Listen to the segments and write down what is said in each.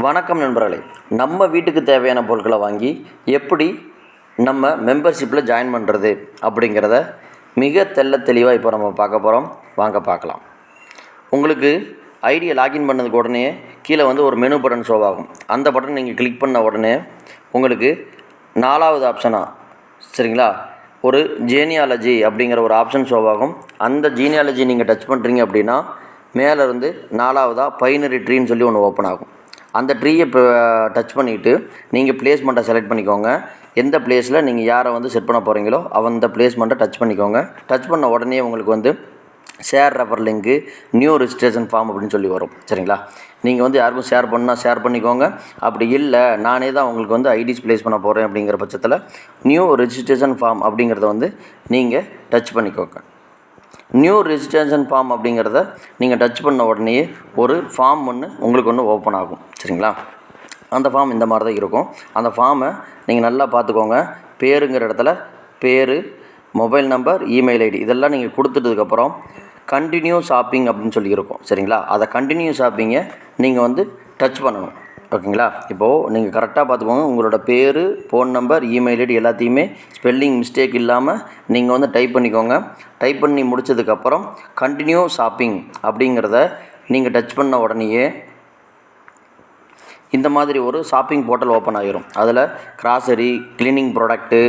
வணக்கம் நண்பர்களே. நம்ம வீட்டுக்கு தேவையான பொருட்களை வாங்கி எப்படி நம்ம மெம்பர்ஷிப்பில் ஜாயின் பண்ணுறது அப்படிங்கிறத மிக தெல்ல தெளிவாக இப்போ நம்ம பார்க்க போகிறோம் வாங்க பார்க்கலாம். உங்களுக்கு ஐடியை லாகின் பண்ணதுக்கு உடனே கீழே வந்து ஒரு மெனு பட்டன் ஷோ ஆகும். அந்த பட்டன் நீங்கள் கிளிக் பண்ண உடனே உங்களுக்கு நாலாவது ஆப்ஷனாக சரிங்களா? ஒரு ஜீனியாலஜி அப்படிங்கிற ஒரு ஆப்ஷன் ஷோ ஆகும். அந்த ஜீனியாலஜி நீங்கள் டச் பண்ணுறீங்க அப்படின்னா மேலே இருந்து நாலாவதாக பைனரி ட்ரீன்னு சொல்லி ஒன்று ஓப்பன் ஆகும். அந்த ட்ரீயை இப்போ டச் பண்ணிவிட்டு நீங்கள் பிளேஸ்மெண்ட்டை செலக்ட் பண்ணிக்கோங்க. எந்த பிளேஸில் நீங்கள் யாரை வந்து செட் பண்ண போகிறீங்களோ அந்த பிளேஸ்மெண்ட்டை டச் பண்ணிக்கோங்க. டச் பண்ண உடனே உங்களுக்கு வந்து share refer link new registration form அப்படின்னு சொல்லி வரும். சரிங்களா? நீங்கள் வந்து யாருக்கும் ஷேர் பண்ணால் ஷேர் பண்ணிக்கோங்க. அப்படி இல்லை நானே தான் உங்களுக்கு வந்து ஐடிஸ் ப்ளேஸ் பண்ண போகிறேன் அப்படிங்கிற பட்சத்தில் நியூ ரிஜிஸ்ட்ரேஷன் ஃபார்ம் அப்படிங்கிறத வந்து நீங்கள் டச் பண்ணிக்கோங்க. நியூ ரெஜிஸ்ட்ரேஷன் ஃபார்ம் அப்படிங்கிறத நீங்கள் டச் பண்ண உடனே ஒரு ஃபார்ம் ஒன்று உங்களுக்கு ஒன்று ஓப்பன் ஆகும். சரிங்களா? அந்த ஃபார்ம் இந்த மாதிரி தான் இருக்கும். அந்த ஃபார்மை நீங்கள் நல்லா பார்த்துக்கோங்க. பேருங்கிற இடத்துல பேர் மொபைல் நம்பர் இமெயில் ஐடி இதெல்லாம் நீங்கள் கொடுத்துட்டதுக்கப்புறம் கண்டினியூ ஷாப்பிங் அப்படின்னு சொல்லியிருக்கோம் சரிங்களா? அதை கண்டினியூ ஷாப்பிங்கை நீங்கள் வந்து டச் பண்ணணும். ஓகேங்களா? இப்போது நீங்கள் கரெக்டாக பார்த்துக்கோங்க. உங்களோட பேர் ஃபோன் நம்பர் இமெயில் ஐடி எல்லாத்தையுமே ஸ்பெல்லிங் மிஸ்டேக் இல்லாமல் நீங்கள் வந்து டைப் பண்ணிக்கோங்க. டைப் பண்ணி முடிச்சதுக்கப்புறம் கண்டினியூ ஷாப்பிங் அப்படிங்கிறத நீங்கள் டச் பண்ண உடனேயே இந்த மாதிரி ஒரு ஷாப்பிங் போர்ட்டல் ஓப்பன் ஆகிரும் அதில் grocery cleaning product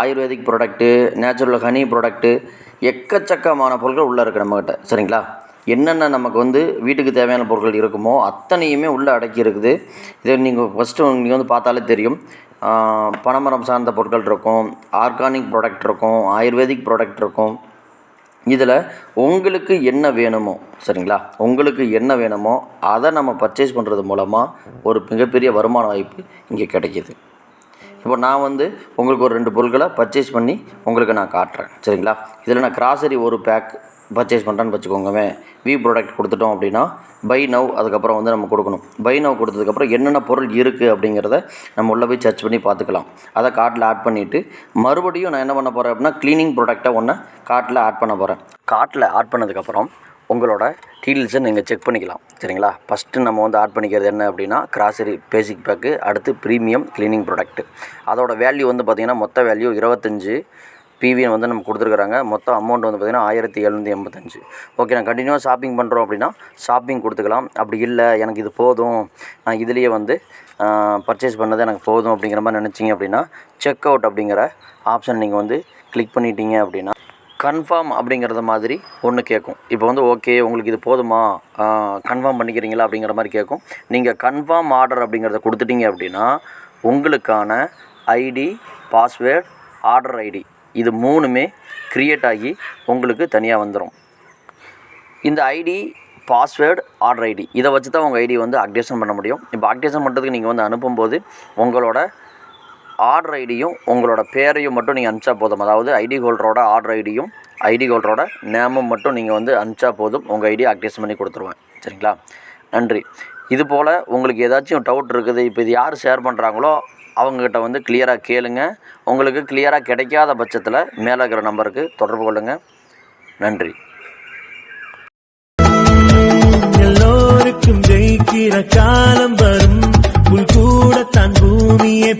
Ayurvedic product natural honey product எக்கச்சக்கமான பொருட்கள் உள்ளே இருக்குது நம்மக்கிட்ட சரிங்களா? என்னென்ன நமக்கு வந்து வீட்டுக்கு தேவையான பொருட்கள் இருக்குமோ அத்தனையுமே உள்ளே அடக்கி இருக்குது இதை நீங்கள் ஃபஸ்ட்டு நீங்கள் வந்து பார்த்தாலே தெரியும். பனமரம் பனைமரம் சார்ந்த பொருட்கள் இருக்கும் ஆர்கானிக் ப்ராடக்ட் இருக்கும் ஆயுர்வேதிக் ப்ராடக்ட் இருக்கும். இதில் உங்களுக்கு என்ன வேணுமோ சரிங்களா? உங்களுக்கு என்ன வேணுமோ அதை நம்ம பர்ச்சேஸ் பண்ணுறது மூலமாக ஒரு மிகப்பெரிய வருமான வாய்ப்பு இங்கே கிடைக்கிது. இப்போ நான் வந்து உங்களுக்கு ஒரு ரெண்டு பொருட்களை பர்ச்சேஸ் பண்ணி உங்களுக்கு நான் காட்டுறேன். சரிங்களா? இதில் நான் கிராசரி ஒரு பேக் பர்ச்சேஸ் பண்ணுறேன்னு வச்சுக்கோங்கவே வி ப்ராடக்ட் கொடுத்துட்டோம் அப்படின்னா பை நவ் அதுக்கப்புறம் வந்து நம்ம கொடுக்கணும். பை நவ் கொடுத்ததுக்கப்புறம் என்னென்ன பொருள் இருக்குது அப்படிங்கிறத நம்ம உள்ளே போய் சர்ச் பண்ணி பார்த்துக்கலாம். அதை கார்ட்டில் ஆட் பண்ணிவிட்டு மறுபடியும் நான் என்ன பண்ண போகிறேன் அப்படின்னா க்ளீனிங் ப்ராடக்ட்டை ஒன்று கார்ட்டில் ஆட் பண்ண போகிறேன் கார்ட்டில் ஆட் பண்ணதுக்கப்புறம் உங்களோட டீட்டெயில்ஸை நீங்கள் செக் பண்ணிக்கலாம். சரிங்களா? ஃபஸ்ட்டு நம்ம வந்து ஆட் பண்ணிக்கிறது என்ன அப்படின்னா கிராசரி பேசிக் பேக்கு அடுத்து ப்ரீமியம் க்ளீனிங் ப்ராடக்ட்டு அதோட வேல்யூ வந்து பார்த்திங்கன்னா மொத்த வேல்யூ இருபத்தஞ்சு. பிவிஎன் வந்து நம்ம கொடுத்துருக்குறாங்க. மொத்த அமௌண்ட் வந்து பார்த்திங்கன்னா ஆயிரத்தி எழுநூற்றி எண்பத்தஞ்சு. ஓகே நான் கண்டினியூவாக ஷாப்பிங் பண்ணுறோம் அப்படின்னா ஷாப்பிங் கொடுத்துக்கலாம். அப்படி இல்லை எனக்கு இது போதும். நான் இதுலேயே வந்து பர்ச்சேஸ் பண்ணது எனக்கு போதும் அப்படிங்கிற மாதிரி நினச்சிங்க அப்படின்னா செக் அவுட் அப்படிங்கிற ஆப்ஷன் நீங்கள் வந்து கிளிக் பண்ணிட்டீங்க அப்படின்னா கன்ஃபார்ம் அப்படிங்கிறத மாதிரி ஒன்று கேட்கும் இப்போ வந்து ஓகே உங்களுக்கு இது போதுமா? கன்ஃபார்ம் பண்ணிக்கிறீங்களா அப்படிங்கிற மாதிரி கேட்கும் நீங்கள் கன்ஃபார்ம் ஆர்டர் அப்படிங்கிறத கொடுத்துட்டீங்க அப்படின்னா உங்களுக்கான ஐடி பாஸ்வேர்ட் ஆர்டர் ஐடி இது மூணுமே க்ரியேட் ஆகி உங்களுக்கு தனியாக வந்துடும் இந்த ஐடி பாஸ்வேர்டு ஆர்டர் ஐடி இதை வச்சு தான் உங்கள் ஐடி வந்து அக்டேஷன் பண்ண முடியும். இப்போ அக்டேஷன் பண்ணுறதுக்கு நீங்கள் வந்து அனுப்பும்போது உங்களோட ஆர்டர் ஐடியும் உங்களோட பேரையும் மட்டும் நீங்கள் அனுப்பிச்சா போதும். அதாவது ஐடி ஹோல்டரோட ஆர்டர் ஐடியும் ஐடி ஹோல்டரோட நேமும் மட்டும் நீங்கள் வந்து அனுப்பிச்சா போதும். உங்கள் ஐடியை அக்டேஷன் பண்ணி கொடுத்துருவேன். சரிங்களா? நன்றி. இது போல் உங்களுக்கு ஏதாச்சும் டவுட் இருக்குது இப்போ இது யார் ஷேர் பண்ணுறாங்களோ அவங்கக்கிட்ட வந்து கிளியராக கேளுங்க. உங்களுக்கு கிளியராக கிடைக்காத பட்சத்தில் மேலே இருக்கிற நம்பருக்கு தொடர்பு கொள்ளுங்கள் நன்றி. எல்லோருக்கும் ஜெயிக்கிற காலம் வரும். கூட தன் பூமியை